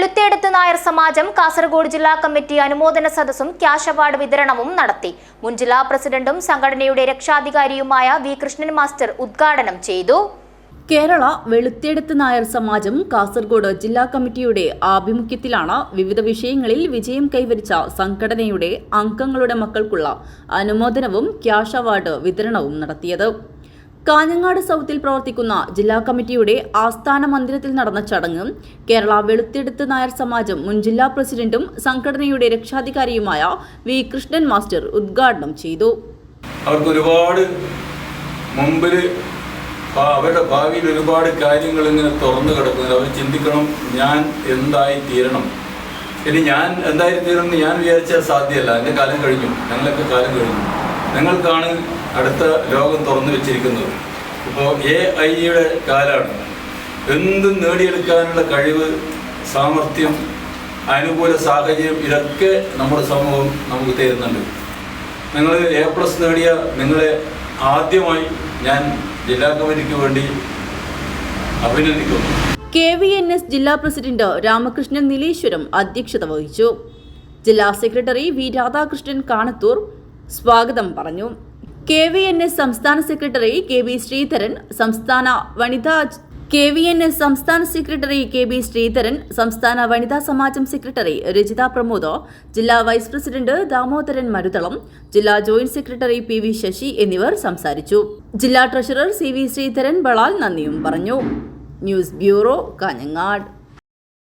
വെളുത്തേടത്ത് നായർ സമാജം കാസർഗോഡ് ജില്ലാ കമ്മിറ്റി അനുമോദന സദസ്സും cash award വിതരണവും നടത്തി. മുൻ ജില്ലാ പ്രസിഡന്റും സംഘടനയുടെ രക്ഷാധികാരിയുമായ വി. കൃഷ്ണൻ മാസ്റ്റർ ഉദ്ഘാടനം ചെയ്തു. കേരള വെളുത്തേടത്ത് നായർ സമാജം കാസർഗോഡ് ജില്ലാ കമ്മിറ്റിയുടെ ആഭിമുഖ്യത്തിലാണ് വിവിധ വിഷയങ്ങളിൽ വിജയം കൈവരിച്ച സംഘടനയുടെ അംഗങ്ങളുടെ മക്കൾക്കുള്ള അനുമോദനവും ക്യാഷ് അവാർഡ് വിതരണവും നടത്തിയത്. കാഞ്ഞങ്ങാട് സൗത്തിൽ പ്രവർത്തിക്കുന്ന ജില്ലാ കമ്മിറ്റിയുടെ ആസ്ഥാന മന്ദിരത്തിൽ നടന്ന ചടങ്ങ് കേരള വെളുത്തെടുത്ത് നായർ സമാജം മുൻ ജില്ലാ പ്രസിഡന്റും സംഘടനയുടെ രക്ഷാധികാരിയുമായ വി കൃഷ്ണൻ മാസ്റ്റർ ഉദ്ഘാടനം ചെയ്തു. അവർക്ക് ഒരുപാട് മുമ്പിൽ അവരുടെ ഭാവിയിൽ ഒരുപാട് കാര്യങ്ങൾ ഇങ്ങനെ തുറന്നു കിടക്കുന്നത്. അവർ ചിന്തിക്കണം ഞാൻ എന്തായി തീരണം. ഇനി ഞാൻ എന്തായി തീരണം എന്ന് ഞാൻ വിചാരിച്ചാൽ സാധ്യമല്ല. എന്റെ കാലം കഴിഞ്ഞു. ഞങ്ങളൊക്കെ കാലം കഴിഞ്ഞു. നിങ്ങൾക്കാണ് അടുത്ത ലോകം തുറന്നു വെച്ചിരിക്കുന്നത്. ഇപ്പോൾ എ ഐയുടെ കാലാണ്. എന്തും നേടിയെടുക്കാനുള്ള കഴിവ് സാമർഥ്യം അനുകൂല സാഹചര്യം ഇതൊക്കെ നമ്മുടെ സമൂഹം നമുക്ക് തരുന്നുണ്ട്. നിങ്ങൾ എ പ്ലസ് നേടിയ നിങ്ങളെ ആദ്യമായി ഞാൻ ജില്ലാ കമ്മിറ്റിക്ക് വേണ്ടി അഭിനന്ദിക്കുന്നു. കെ വി എൻ എസ് ജില്ലാ പ്രസിഡന്റ് രാമകൃഷ്ണൻ നീലേശ്വരം അധ്യക്ഷത വഹിച്ചു. ജില്ലാ സെക്രട്ടറി വി രാധാകൃഷ്ണൻ കാണത്തൂർ സ്വാഗതം പറഞ്ഞു. കെ വി എൻ എസ് സംസ്ഥാന സെക്രട്ടറി കെ ബി ശ്രീധരൻ സംസ്ഥാന വനിതാ കെ വി എൻ എസ് സംസ്ഥാന സെക്രട്ടറി കെ ബി ശ്രീധരൻ സംസ്ഥാന വനിതാ സമാജം സെക്രട്ടറി രജിത പ്രമോദ് ജില്ലാ വൈസ് പ്രസിഡന്റ് ദാമോദരൻ മരുതളം ജില്ലാ joint secretary P V Sasi എന്നിവർ സംസാരിച്ചു. ജില്ലാ treasurer C V Sreedharan Balal നന്ദിയും പറഞ്ഞു. News bureau Kanhangad.